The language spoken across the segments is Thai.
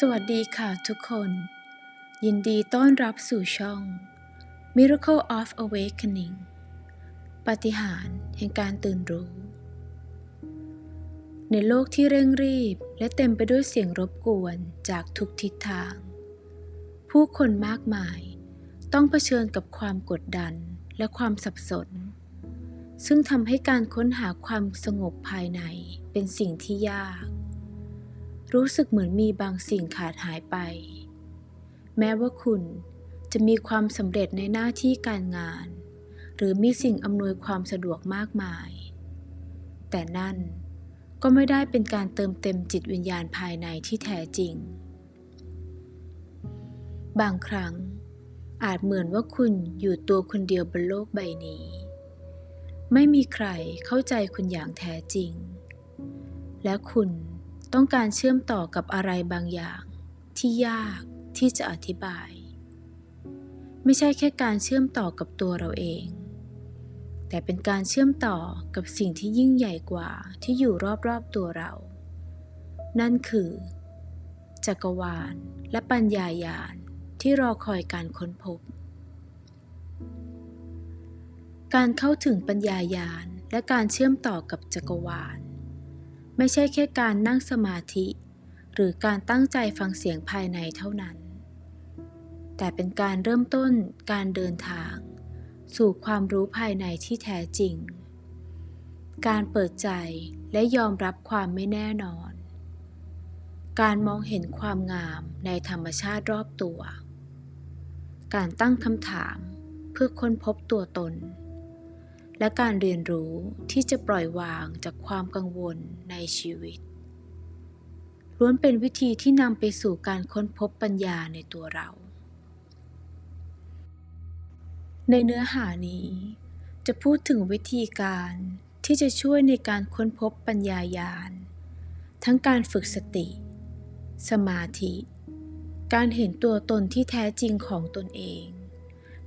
สวัสดีค่ะทุกคน ยินดีต้อนรับสู่ช่อง Miracle of Awakening ปฏิหารแห่งการตื่นรู้ ในโลกที่เร่งรีบและเต็มไปด้วยเสียงรบกวนจากทุกทิศทาง ผู้คนมากมายต้องเผชิญกับความกดดันและความสับสน ซึ่งทำให้การค้นหาความสงบภายในเป็นสิ่งที่ยาก รู้สึกเหมือนมีบางสิ่งขาดหายไป แม้ว่าคุณจะมีความสำเร็จในหน้าที่การงาน หรือมีสิ่งอำนวยความสะดวกมากมาย แต่นั่นก็ไม่ได้เป็นการเติมเต็มจิตวิญญาณภายในที่แท้จริง บางครั้งอาจเหมือนว่าคุณอยู่ตัวคนเดียวบนโลกใบนี้ ไม่มีใครเข้าใจคุณอย่างแท้จริง และคุณ ต้องการเชื่อมต่อกับอะไรบางอย่าง ที่ยากที่จะอธิบาย ไม่ใช่แค่การเชื่อมต่อกับตัวเราเอง แต่เป็นการเชื่อมต่อกับสิ่งที่ยิ่งใหญ่กว่าที่อยู่รอบๆตัวเรา นั่นคือ จักรวาลและปัญญายาณที่รอคอยการค้นพบ การเข้าถึงปัญญายาณและการเชื่อมต่อกับจักรวาล ไม่ใช่แค่การนั่งสมาธิ หรือการตั้งใจฟังเสียงภายในเท่านั้น แต่เป็นการเริ่มต้นการเดินทาง สู่ความรู้ภายในที่แท้จริง การเปิดใจและยอมรับความไม่แน่นอน การมองเห็นความงามในธรรมชาติรอบตัว การตั้งคำถามเพื่อค้นพบตัวตน และการเรียนรู้ที่จะปล่อยวางจากความกังวลในชีวิต ล้วนเป็นวิธีที่นำไปสู่การค้นพบปัญญาในตัวเรา ในเนื้อหานี้ จะพูดถึงวิธีการที่จะช่วยในการค้นพบปัญญายาณ ทั้งการฝึกสติ สมาธิ การเห็นตัวตนที่แท้จริงของตนเอง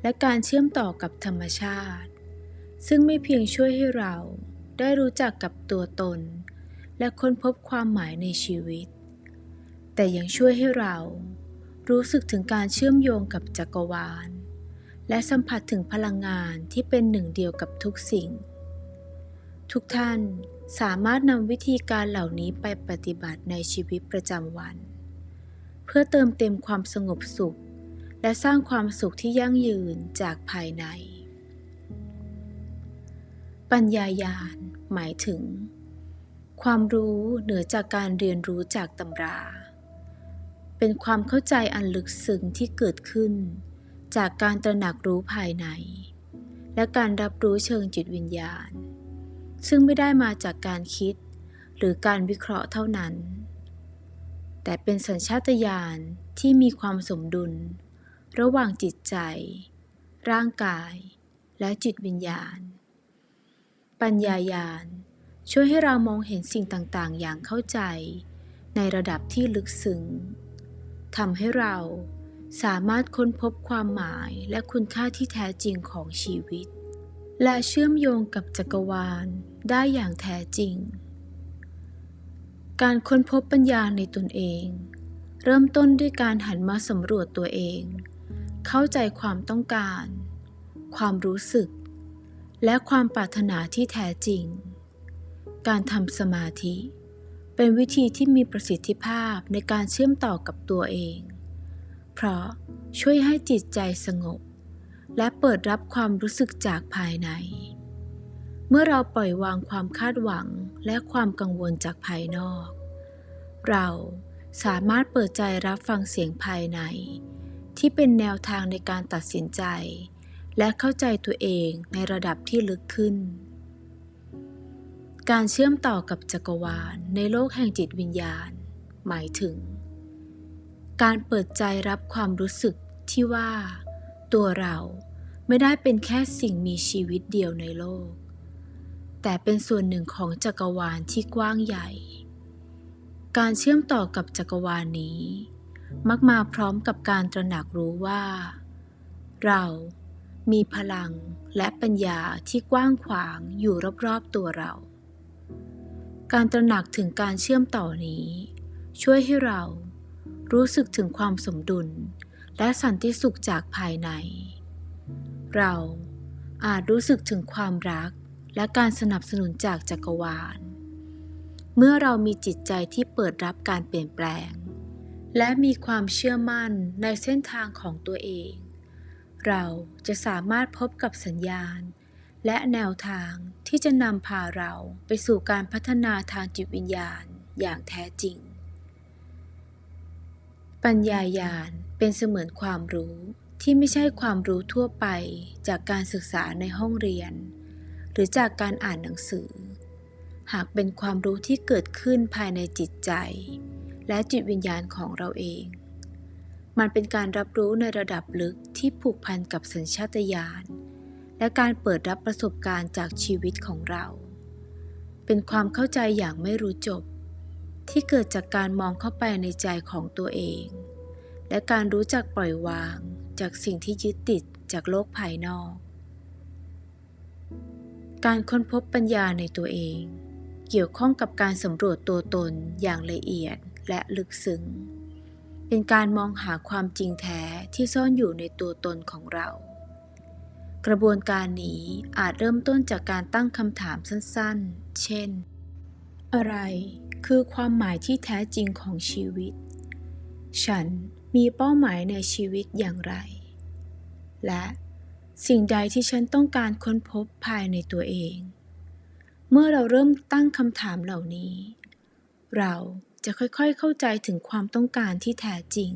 และการเชื่อมต่อกับธรรมชาติ ซึ่งไม่เพียงช่วยให้เราได้รู้จักกับตัวตน และค้นพบความหมายในชีวิต แต่ยังช่วยให้เรารู้สึกถึงการเชื่อมโยงกับจักรวาล และสัมผัสถึงพลังงานที่เป็นหนึ่งเดียวกับทุกสิ่ง ทุกท่านสามารถนำวิธีการเหล่านี้ไปปฏิบัติในชีวิตประจำวัน เพื่อเติมเต็มความสงบสุข และสร้างความสุขที่ยั่งยืนจากภายใน ปัญญายาณหมายถึง ความรู้เหนือจากการเรียนรู้จากตำรา เป็นความเข้าใจอันลึกซึ้งที่เกิดขึ้น จากการตระหนักรู้ภายใน และการรับรู้เชิงจิตวิญญาณ ซึ่งไม่ได้มาจากการคิด หรือการวิเคราะห์เท่านั้น แต่เป็นสัญชาตญาณที่มีความสมดุล ระหว่างจิตใจ ร่างกาย และจิตวิญญาณ ปัญญายาณ ช่วยให้เรามองเห็นสิ่งต่างๆ อย่างเข้าใจ ในระดับที่ลึกซึ้งทำให้เราสามารถค้นพบความหมายและคุณค่าที่แท้จริงของชีวิต และเชื่อมโยงกับจักรวาลได้อย่างแท้จริง การค้นพบปัญญาในตนเอง เริ่มต้นด้วยการหันมาสำรวจตัวเอง เข้าใจความต้องการ ความรู้สึก และความปรารถนาที่แท้จริง การทำสมาธิ เป็นวิธีที่มีประสิทธิภาพในการเชื่อมต่อกับตัวเอง เพราะช่วยให้จิตใจสงบ และเปิดรับความรู้สึกจากภายใน เมื่อเราปล่อยวางความคาดหวังและความกังวลจากภายนอก เราสามารถเปิดใจรับฟังเสียงภายใน ที่เป็นแนวทางในการตัดสินใจ และเข้าใจตัวเองในระดับที่ลึกขึ้น การเชื่อมต่อกับจักรวาลในโลกแห่งจิตวิญญาณ หมายถึง การเปิดใจรับความรู้สึกที่ว่า ตัวเราไม่ได้เป็นแค่สิ่งมีชีวิตเดียวในโลก แต่เป็นส่วนหนึ่งของจักรวาลที่กว้างใหญ่ การเชื่อมต่อกับจักรวาลนี้ มักมาพร้อมกับการตระหนักรู้ว่า เรา มีพลังและปัญญาที่กว้างขวางอยู่รอบๆตัวเรา การตระหนักถึงการเชื่อมต่อนี้ ช่วยให้เรารู้สึกถึงความสมดุล และสันติสุขจากภายใน เราอาจรู้สึกถึงความรักและการสนับสนุนจากจักรวาล เมื่อเรามีจิตใจที่เปิดรับการเปลี่ยนแปลง และมีความเชื่อมั่นในเส้นทางของตัวเอง เราจะสามารถพบกับสัญญาณ และแนวทางที่จะนำพาเราไปสู่การพัฒนาทางจิตวิญญาณอย่างแท้จริง ปัญญายาณเป็นเสมือนความรู้ที่ไม่ใช่ความรู้ทั่วไปจากการศึกษาในห้องเรียน หรือจากการอ่านหนังสือ หากเป็นความรู้ที่เกิดขึ้นภายในจิตใจ และจิตวิญญาณของเราเอง มันเป็นการรับรู้ในระดับลึกที่ผูกพันกับสัญชาตญาณและการเปิดรับประสบการณ์จากชีวิตของเรา เป็นความเข้าใจอย่างไม่รู้จบ ที่เกิดจากการมองเข้าไปในใจของตัวเอง และการรู้จักปล่อยวางจากสิ่งที่ยึดติดจากโลกภายนอก การค้นพบปัญญาในตัวเอง เกี่ยวข้องกับการสำรวจตัวตนอย่างละเอียดและลึกซึ้ง เป็นการมองหาความจริงแท้ที่ซ่อนอยู่ในตัวตนของเรา กระบวนการนี้อาจเริ่มต้นจากการตั้งคำถามสั้นๆ เช่น อะไรคือความหมายที่แท้จริงของชีวิต ฉันมีเป้าหมายในชีวิตอย่างไร และสิ่งใดที่ฉันต้องการค้นพบภายในตัวเอง เมื่อเราเริ่มตั้งคำถามเหล่านี้ เราจะค่อยๆเข้าใจถึงความต้องการที่แท้จริง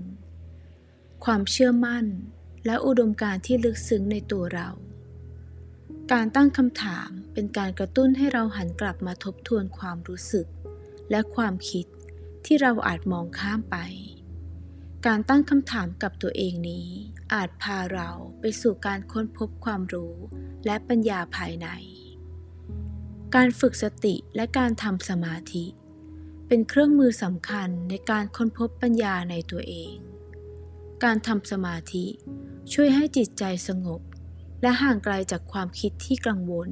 ความเชื่อมั่นและอุดมการที่ลึกซึ้งในตัวเรา การตั้งคำถามเป็นการกระตุ้นให้เราหันกลับมาทบทวนความรู้สึก และความคิดที่เราอาจมองข้ามไป การตั้งคำถามกับตัวเองนี้ อาจพาเราไปสู่การค้นพบความรู้และปัญญาภายใน การฝึกสติและการทำสมาธิ เป็นเครื่องมือสำคัญในการค้นพบปัญญาในตัวเอง การทำสมาธิช่วยให้จิตใจสงบ และห่างไกลจากความคิดที่กังวล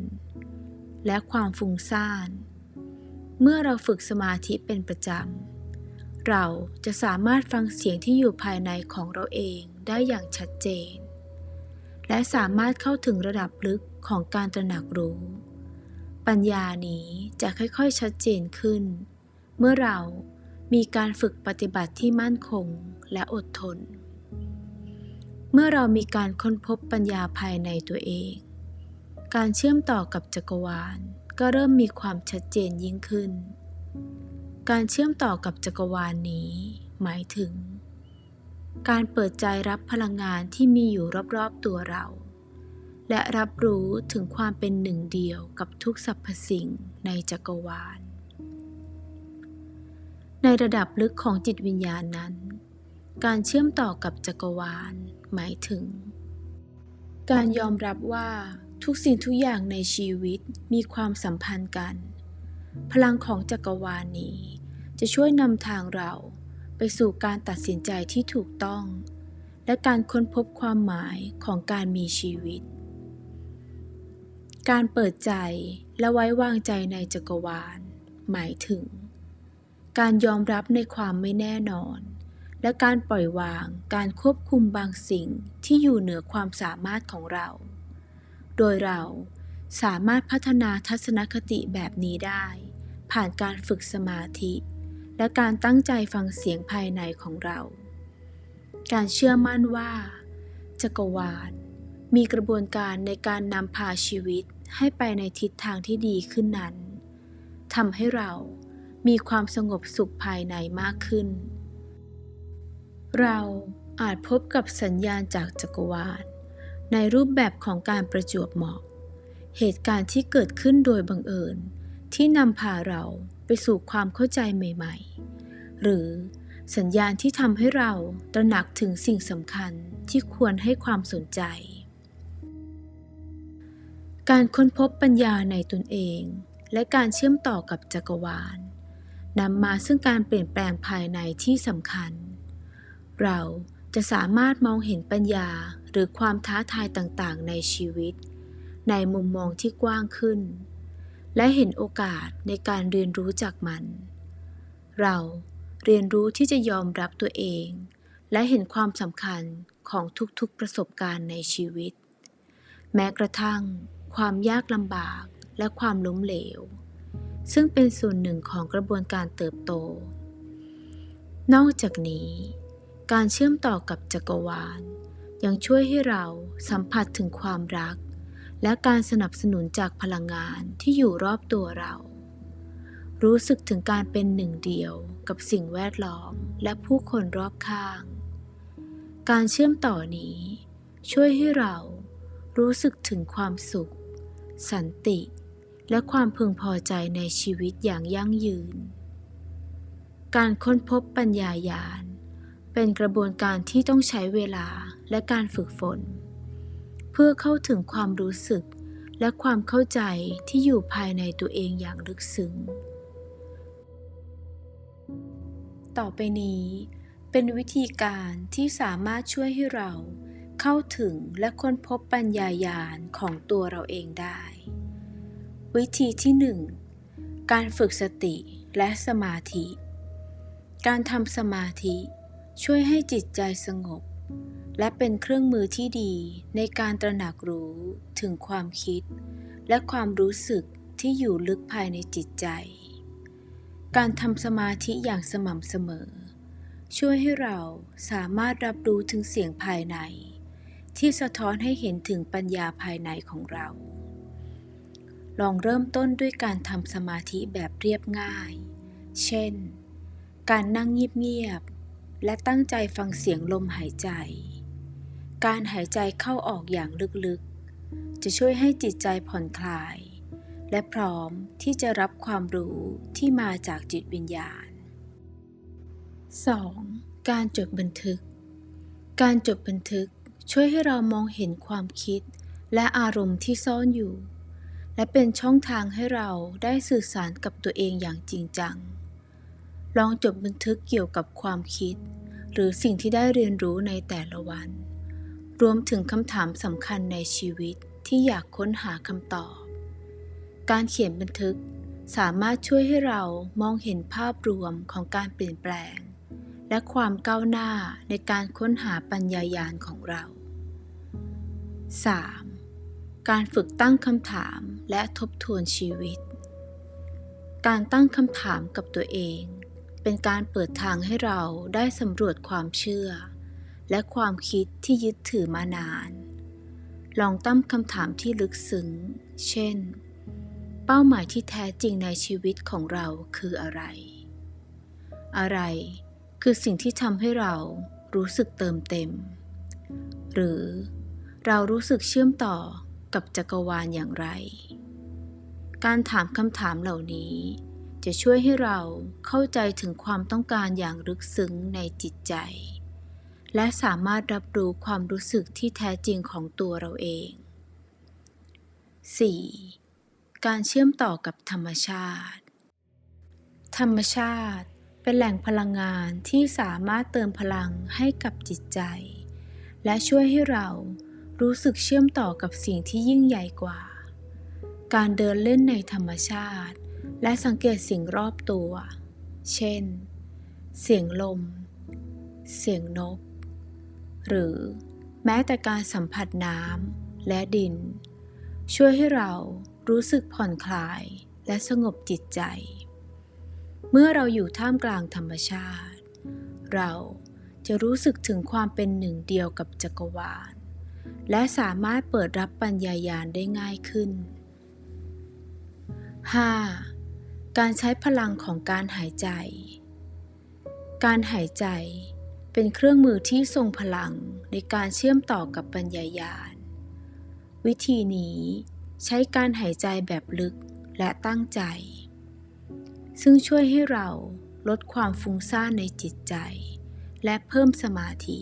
และความฟุ้งซ่าน เมื่อเราฝึกสมาธิเป็นประจำ เราจะสามารถฟังเสียงที่อยู่ภายในของเราเองได้อย่างชัดเจน และสามารถเข้าถึงระดับลึกของการตระหนักรู้ ปัญญานี้จะค่อยๆชัดเจนขึ้น เมื่อเรามีการฝึกปฏิบัติที่มั่นคงและอดทน เมื่อเรามีการค้นพบปัญญาภายในตัวเอง การเชื่อมต่อกับจักรวาลก็เริ่มมีความชัดเจนยิ่งขึ้น การเชื่อมต่อกับจักรวาลนี้ หมายถึง การเปิดใจรับพลังงานที่มีอยู่รอบๆตัวเรา และรับรู้ถึงความเป็นหนึ่งเดียวกับทุกสรรพสิ่งในจักรวาล ในระดับลึกของจิตวิญญาณนั้น การเชื่อมต่อกับจักรวาล หมายถึง การยอมรับว่าทุกสิ่งทุกอย่างในชีวิตมีความสัมพันธ์กัน พลังของจักรวาลนี้ จะช่วยนำทางเราไปสู่การตัดสินใจที่ถูกต้อง และการค้นพบความหมายของการมีชีวิต การเปิดใจและไว้วางใจในจักรวาล หมายถึง การยอมรับในความไม่แน่นอน และการปล่อยวางการควบคุมบางสิ่งที่อยู่เหนือความสามารถของเรา โดยเราสามารถพัฒนาทัศนคติแบบนี้ได้ ผ่านการฝึกสมาธิ และการตั้งใจฟังเสียงภายในของเรา การเชื่อมั่นว่า จักรวาล มีกระบวนการในการนำพาชีวิตให้ไปในทิศทางที่ดีขึ้นนั้นทำให้เรา มีความสงบสุขภายในมากขึ้น เราอาจพบกับสัญญาณจากจักรวาล ในรูปแบบของการประจวบเหมาะ เหตุการณ์ที่เกิดขึ้นโดยบังเอิญ ที่นำพาเราไปสู่ความเข้าใจใหม่ ๆ หรือสัญญาณที่ทำให้เราตระหนักถึงสิ่งสำคัญที่ควรให้ความสนใจ การค้นพบปัญญาในตนเอง และการเชื่อมต่อกับจักรวาล นำมาซึ่งการเปลี่ยนแปลงภายในที่สำคัญ เราจะสามารถมองเห็นปัญญาหรือความท้าทายต่างๆ ในชีวิต ในมุมมองที่กว้างขึ้น และเห็นโอกาสในการเรียนรู้จากมัน เราเรียนรู้ที่จะยอมรับตัวเอง และเห็นความสำคัญของทุกๆประสบการณ์ในชีวิต แม้กระทั่ง ความยากลำบากและความล้มเหลว ซึ่งเป็นส่วนหนึ่งของกระบวนการเติบโต นอกจากนี้ การเชื่อมต่อกับจักรวาล ยังช่วยให้เราสัมผัสถึงความรัก และการสนับสนุนจากพลังงานที่อยู่รอบตัวเรา รู้สึกถึงการเป็นหนึ่งเดียวกับสิ่งแวดล้อมและผู้คนรอบข้าง การเชื่อมต่อนี้ ช่วยให้เรารู้สึกถึงความสุข สันติ และความพึงพอใจในชีวิตอย่างยั่งยืน การค้นพบปัญญายาณ เป็นกระบวนการที่ต้องใช้เวลาและการฝึกฝน เพื่อเข้าถึงความรู้สึกและความเข้าใจที่อยู่ภายในตัวเองอย่างลึกซึ้ง ต่อไปนี้เป็นวิธีการที่สามารถช่วยให้เราเข้าถึงและค้นพบปัญญายาณของตัวเราเองได้ วิธีที่หนึ่งการฝึกสติและสมาธิ การทำสมาธิช่วยให้จิตใจสงบ และเป็นเครื่องมือที่ดีในการตระหนักรู้ถึงความคิด และความรู้สึกที่อยู่ลึกภายในจิตใจ การทำสมาธิอย่างสม่ำเสมอ ช่วยให้เราสามารถรับรู้ถึงเสียงภายใน ที่สะท้อนให้เห็นถึงปัญญาภายในของเรา ลองเริ่มต้นด้วยการทำสมาธิแบบเรียบง่าย เช่น การนั่งเงียบๆ และตั้งใจฟังเสียงลมหายใจ การหายใจเข้าออกอย่างลึกๆ จะช่วยให้จิตใจผ่อนคลาย และพร้อมที่จะรับความรู้ที่มาจากจิตวิญญาณ 2. การจดบันทึก การจดบันทึกช่วยให้เรามองเห็นความคิดและอารมณ์ที่ซ่อนอยู่ และเป็นช่องทางให้เราได้สื่อสารกับตัวเองอย่างจริงจัง ลองจดบันทึกเกี่ยวกับความคิด หรือสิ่งที่ได้เรียนรู้ในแต่ละวัน รวมถึงคำถามสำคัญในชีวิตที่อยากค้นหาคำตอบ การเขียนบันทึกสามารถช่วยให้เรามองเห็นภาพรวมของการเปลี่ยนแปลง และความก้าวหน้าในการค้นหาปัญญายาณของเรา 3. การฝึกตั้งคำถามและทบทวนชีวิต การตั้งคำถามกับตัวเอง เป็นการเปิดทางให้เราได้สำรวจความเชื่อ และความคิดที่ยึดถือมานาน ลองตั้งคำถามที่ลึกซึ้ง เช่น เป้าหมายที่แท้จริงในชีวิตของเราคืออะไร อะไรคือสิ่งที่ทำให้เรารู้สึกเติมเต็ม หรือเรารู้สึกเชื่อมต่อ กับจักรวาลอย่างไร การถามคำถามเหล่านี้ จะช่วยให้เราเข้าใจถึงความต้องการอย่างลึกซึ้งในจิตใจ และสามารถรับรู้ความรู้สึกที่แท้จริงของตัวเราเอง 4. การเชื่อมต่อกับธรรมชาติ ธรรมชาติเป็นแหล่งพลังงานที่สามารถเติมพลังให้กับจิตใจ และช่วยให้เรา รู้สึกเชื่อมต่อกับสิ่งที่ยิ่งใหญ่กว่า การเดินเล่นในธรรมชาติ และสังเกตสิ่งรอบตัว เช่น เสียงลม เสียงนก หรือแม้แต่การสัมผัสน้ำและดิน ช่วยให้เรารู้สึกผ่อนคลายและสงบจิตใจ เมื่อเราอยู่ท่ามกลางธรรมชาติ เราจะรู้สึกถึงความเป็นหนึ่งเดียวกับจักรวาล และสามารถเปิดรับปัญญายาณได้ง่ายขึ้น 5. การใช้พลังของการหายใจ การหายใจเป็นเครื่องมือที่ทรงพลังในการเชื่อมต่อกับปัญญายาณ วิธีนี้ใช้การหายใจแบบลึกและตั้งใจ ซึ่งช่วยให้เราลดความฟุ้งซ่านในจิตใจ และเพิ่มสมาธิ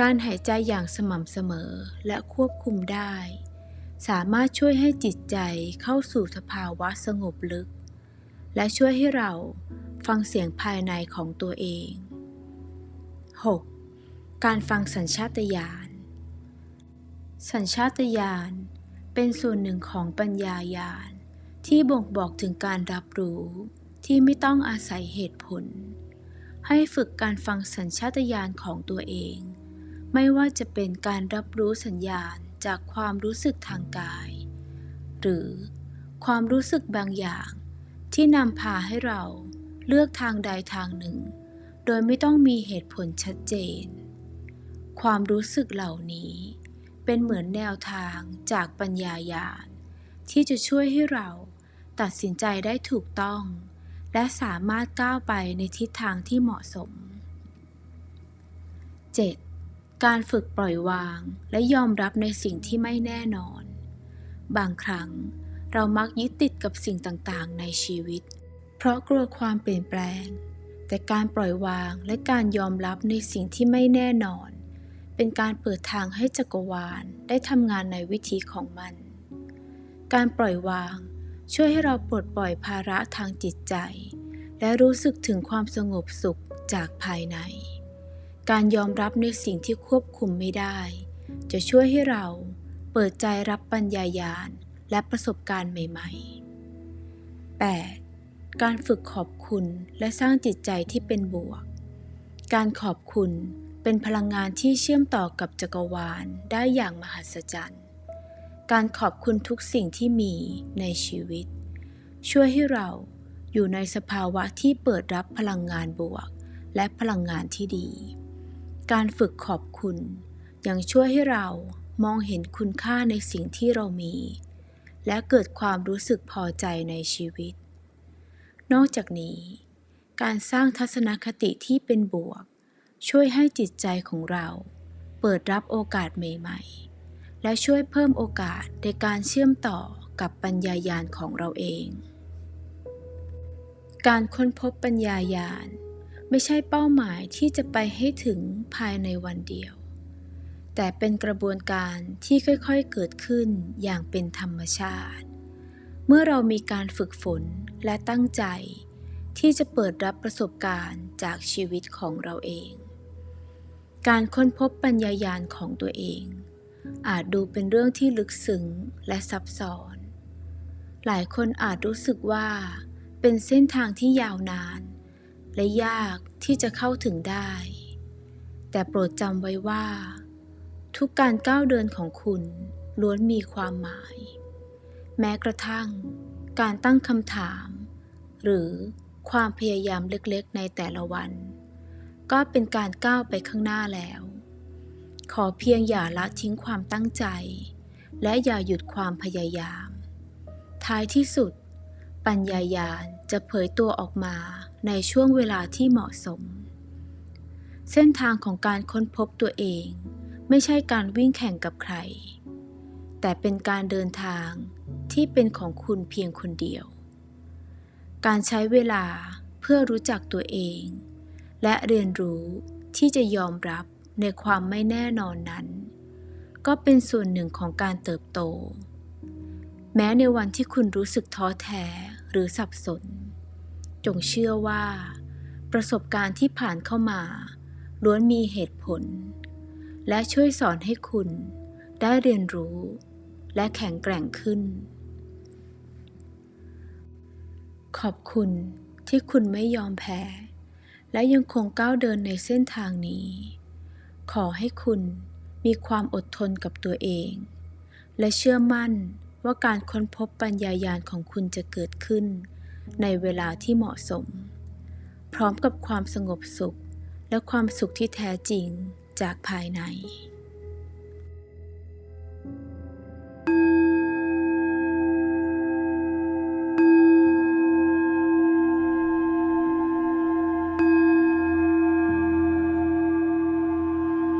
การหายใจอย่างสม่ำเสมอและควบคุมได้ สามารถช่วยให้จิตใจเข้าสู่สภาวะสงบลึก และช่วยให้เราฟังเสียงภายในของตัวเอง 6. การฟังสัญชาตญาณ สัญชาตญาณเป็นส่วนหนึ่งของปัญญายาณที่บ่งบอกถึงการรับรู้ที่ไม่ต้องอาศัยเหตุผล ให้ฝึกการฟังสัญชาตญาณของตัวเอง ไม่ว่าจะเป็นการรับรู้สัญญาณจากความรู้สึกทางกาย หรือความรู้สึกบางอย่างที่นำพาให้เราเลือกทางใดทางหนึ่ง โดยไม่ต้องมีเหตุผลชัดเจน ความรู้สึกเหล่านี้ เป็นเหมือนแนวทางจากปัญญาญาณที่จะช่วยให้เราตัดสินใจได้ถูกต้อง และสามารถก้าวไปในทิศทางที่เหมาะสม 7. การฝึกปล่อยวางและยอมรับในสิ่งที่ไม่แน่นอน บางครั้งเรามักยึดติดกับสิ่งต่างๆ ในชีวิต เพราะกลัวความเปลี่ยนแปลง แต่การปล่อยวางและการยอมรับในสิ่งที่ไม่แน่นอน เป็นการเปิดทางให้จักรวาลได้ทำงานในวิธีของมัน การปล่อยวางช่วยให้เราปลดปล่อยภาระทางจิตใจ และรู้สึกถึงความสงบสุขจากภายใน การยอมรับในสิ่งที่ควบคุมไม่ได้ จะช่วยให้เราเปิดใจรับปัญญายาณและประสบการณ์ใหม่ ๆ 8. การฝึกขอบคุณและสร้างจิตใจที่เป็นบวก การขอบคุณเป็นพลังงานที่เชื่อมต่อกับจักรวาลได้อย่างมหัศจรรย์ การขอบคุณทุกสิ่งที่มีในชีวิต ช่วยให้เราอยู่ในสภาวะที่เปิดรับพลังงานบวก และพลังงานที่ดี การฝึกขอบคุณ ยังช่วยให้เรามองเห็นคุณค่าในสิ่งที่เรามี และเกิดความรู้สึกพอใจในชีวิต นอกจากนี้ การสร้างทัศนคติที่เป็นบวก ช่วยให้จิตใจของเราเปิดรับโอกาสใหม่ๆ และช่วยเพิ่มโอกาสในการเชื่อมต่อกับปัญญายาณของเราเอง การค้นพบปัญญายาณ ไม่ใช่เป้าหมายที่จะไปให้ถึงภายในวันเดียว แต่เป็นกระบวนการที่ค่อยๆเกิดขึ้นอย่างเป็นธรรมชาติ เมื่อเรามีการฝึกฝนและตั้งใจ ที่จะเปิดรับประสบการณ์จากชีวิตของเราเอง การค้นพบปัญญายาณของตัวเอง อาจดูเป็นเรื่องที่ลึกซึ้งและซับซ้อน หลายคนอาจรู้สึกว่า เป็นเส้นทางที่ยาวนาน และยากที่จะเข้าถึงได้ แต่โปรดจำไว้ว่า ทุกการก้าวเดินของคุณล้วนมีความหมาย แม้กระทั่ง การตั้งคำถาม หรือความพยายามเล็กๆในแต่ละวัน ก็เป็นการก้าวไปข้างหน้าแล้ว ขอเพียงอย่าละทิ้งความตั้งใจ และอย่าหยุดความพยายาม ท้ายที่สุด ปัญญายาณจะเผยตัวออกมาในช่วงเวลาที่เหมาะสม เส้นทางของการค้นพบตัวเองไม่ใช่การวิ่งแข่งกับใคร แต่เป็นการเดินทางที่เป็นของคุณเพียงคนเดียว การใช้เวลาเพื่อรู้จักตัวเอง และเรียนรู้ที่จะยอมรับในความไม่แน่นอนนั้น ก็เป็นส่วนหนึ่งของการเติบโต แม้ในวันที่คุณรู้สึกท้อแท้ หรือสับสน จงเชื่อว่า ประสบการณ์ที่ผ่านเข้ามาล้วนมีเหตุผล และช่วยสอนให้คุณได้เรียนรู้ และแข็งแกร่งขึ้น ขอบคุณที่คุณไม่ยอมแพ้ และยังคงก้าวเดินในเส้นทางนี้ ขอให้คุณมีความอดทนกับตัวเอง และเชื่อมั่น ว่าการค้นพบปัญญายาณของคุณจะเกิดขึ้น ในเวลาที่เหมาะสม พร้อมกับความสงบสุข และความสุขที่แท้จริงจากภายใน